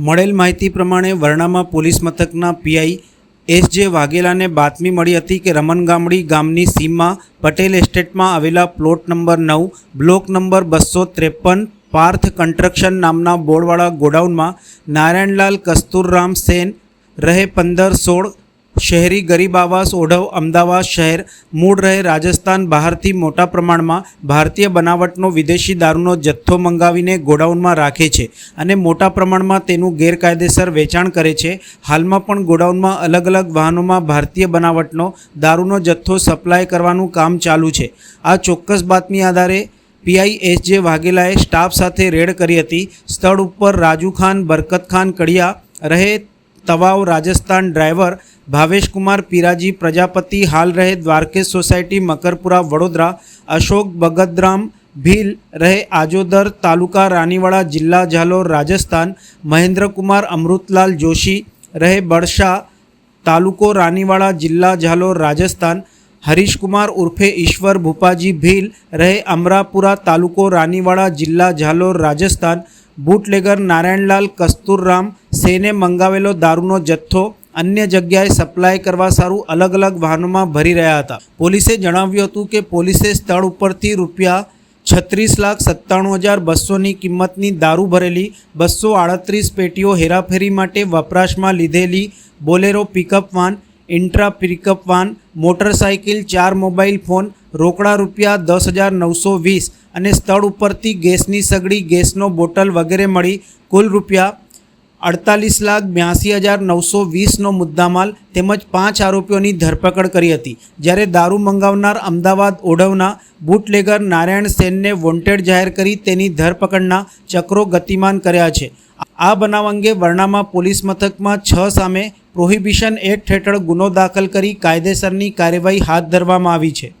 મળેલ માહિતી પ્રમાણે વરણામાં પોલીસ મથકના પીઆઈ એસ જે વાઘેલાને બાતમી મળી હતી કે રમનગામડી ગામની સીમમાં પટેલ એસ્ટેટમાં આવેલા પ્લોટ નંબર નવ, બ્લોક નંબર બસો ત્રેપન, પાર્થ કન્સ્ટ્રક્શન નામના બોર્ડવાળા ગોડાઉનમાં નારાયણલાલ કસ્તુરરામ સેન રહે પંદર સોળ શહેરી ગરીબ આવાસ, ઓઢવ અમદાવાદ શહેર, મૂળ રહે રાજસ્થાન, બહારથી મોટા પ્રમાણમાં ભારતીય બનાવટનો વિદેશી દારૂનો જથ્થો મંગાવીને ગોડાઉનમાં રાખે છે અને મોટા પ્રમાણમાં તેનું ગેરકાયદેસર વેચાણ કરે છે. હાલમાં પણ ગોડાઉનમાં અલગ અલગ વાહનોમાં ભારતીય બનાવટનો દારૂનો જથ્થો સપ્લાય કરવાનું કામ ચાલુ છે. આ ચોક્કસ બાતમી આધારે પીઆઈ એસ જે વાઘેલાએ સ્ટાફ સાથે રેડ કરી હતી. સ્થળ ઉપર રાજુ ખાન, બરકત ખાન, કડિયા રહે તવાવ રાજસ્થાન ડ્રાઈવર ભાવેશકુમાર પીરાજી પ્રજાપતિ હાલ રહે દ્વારકેશ સોસાયટી મકરપુરા વડોદરા અશોક ભગતરામ ભીલ રહે આજોદર તાલુકા રાનીવાડા જિલ્લા ઝાલોર રાજસ્થાન મહેન્દ્રકુમાર અમૃતલાલ જોશી રહે બળશા તાલુકો રાનીવાડા જિલ્લા ઝાલોર રાજસ્થાન હરીશકુમાર ઉર્ફે ઈશ્વર ભૂપાજી ભીલ રહે અમરાપુરા તાલુકો રાનીવાડા જિલ્લા ઝાલોર રાજસ્થાન બુટલેગર નારાયણલાલ કસ્તુરરામ સેને મંગાવેલો દારૂનો જથ્થો અન્ય જગ્યાએ સપ્લાય કરવા સારું અલગ અલગ વાહનોમાં ભરી રહ્યા હતા. પોલીસે જણાવ્યું હતું કે પોલીસે સ્થળ ઉપરથી રૂપિયા છત્રીસ લાખ સત્તાણું હજાર બસોની કિંમતની દારૂ ભરેલી બસો આડત્રીસ પેટીઓ હેરાફેરી માટે વપરાશમાં લીધેલી Bolero pickup van, Intra pickup van, motorcycle, ચાર મોબાઈલ ફોન, રોકડા રૂપિયા દસ હજાર નવસો વીસ અને સ્થળ ઉપરથી ગેસની સગડી, ગેસનો બોટલ વગેરે મળી કુલ રૂપિયા અડતાલીસ લાખ બ્યાસી હજાર નવસો વીસનો મુદ્દામાલ તેમજ પાંચ આરોપીઓની ધરપકડ કરી હતી. જ્યારે દારૂ મંગાવનાર અમદાવાદ ઓઢવના બુટલેગર નારાયણ સેનને વોન્ટેડ જાહેર કરી તેની ધરપકડના ચક્રો ગતિમાન કર્યા છે. આ બનાવ અંગે વર્ણામાં પોલીસ મથકમાં છ સામે પ્રોહિબિશન એક્ટ હેઠળ ગુનો દાખલ કરી કાયદેસરની કાર્યવાહી હાથ ધરવામાં આવી છે.